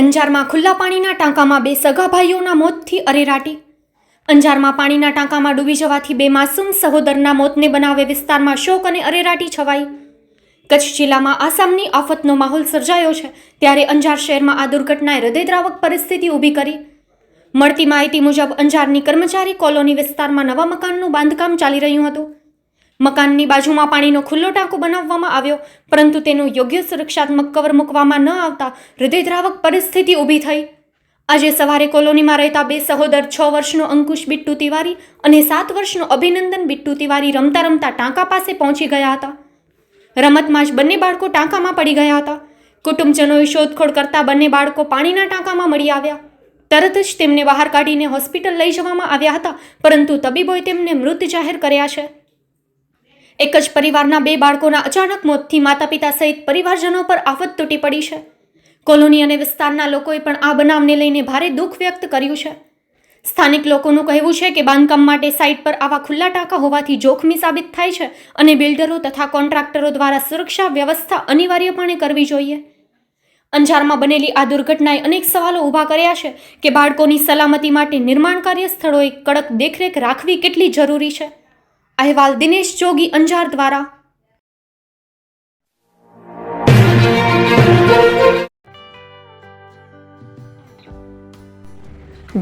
અંજારમાં ખુલ્લા પાણીના ટાંકામાં બે સગા ભાઈઓના મોતથી અરેરાટી. અંજારમાં પાણીના ટાંકામાં ડૂબી જવાથી બે માસૂમ સહોદરના મોતને બનાવે વિસ્તારમાં શોક અને અરેરાટી છવાઈ. કચ્છ જિલ્લામાં આસામની આફતનો માહોલ સર્જાયો છે, ત્યારે અંજાર શહેરમાં આ દુર્ઘટનાએ હૃદયદ્રાવક પરિસ્થિતિ ઊભી કરી. મળતી માહિતી મુજબ અંજારની કર્મચારી કોલોની વિસ્તારમાં નવા મકાનનું બાંધકામ ચાલી રહ્યું હતું. મકાનની બાજુમાં પાણીનો ખુલ્લો ટાંકો બનાવવામાં આવ્યો, પરંતુ તેનું યોગ્ય સુરક્ષાત્મક કવર મૂકવામાં ન આવતા હૃદયદ્રાવક પરિસ્થિતિ ઊભી થઈ. આજે સવારે કોલોનીમાં રહેતા બે સહોદર છ વર્ષનો અંકુશ બિટ્ટુ તિવારી અને સાત વર્ષનો અભિનંદન બિટ્ટુ તિવારી રમતા રમતા ટાંકા પાસે પહોંચી ગયા હતા. રમતમાં જ બંને બાળકો ટાંકામાં પડી ગયા હતા. કુટુંબજનોએ શોધખોળ કરતા બંને બાળકો પાણીના ટાંકામાં મળી આવ્યા. તરત જ તેમને બહાર કાઢીને હોસ્પિટલ લઈ જવામાં આવ્યા હતા, પરંતુ તબીબોએ તેમને મૃત જાહેર કર્યા છે. એક જ પરિવારના બે બાળકોના અચાનક મોતથી માતા પિતા સહિત પરિવારજનો પર આફત તૂટી પડી છે. કોલોની અને વિસ્તારના લોકોએ પણ આ બનાવને લઈને ભારે દુઃખ વ્યક્ત કર્યું છે. સ્થાનિક લોકોનું કહેવું છે કે બાંધકામ માટે સાઇટ પર આવા ખુલ્લા ટાંકા હોવાથી જોખમી સાબિત થાય છે અને બિલ્ડરો તથા કોન્ટ્રાક્ટરો દ્વારા સુરક્ષા વ્યવસ્થા અનિવાર્યપણે કરવી જોઈએ. અંજારમાં બનેલી આ દુર્ઘટનાએ અનેક સવાલો ઊભા કર્યા છે કે બાળકોની સલામતી માટે નિર્માણ કાર્ય સ્થળોએ કડક દેખરેખ રાખવી કેટલી જરૂરી છે? અહેવાલ દિનેશ જોગી અંજાર દ્વારા.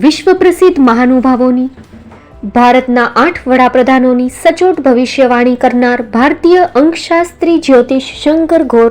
વિશ્વ પ્રસિદ્ધ મહાનુભાવોની, ભારતના આઠ વડાપ્રધાનોની સચોટ ભવિષ્યવાણી કરનાર ભારતીય અંકશાસ્ત્રી જ્યોતિષ શંકર ઘોર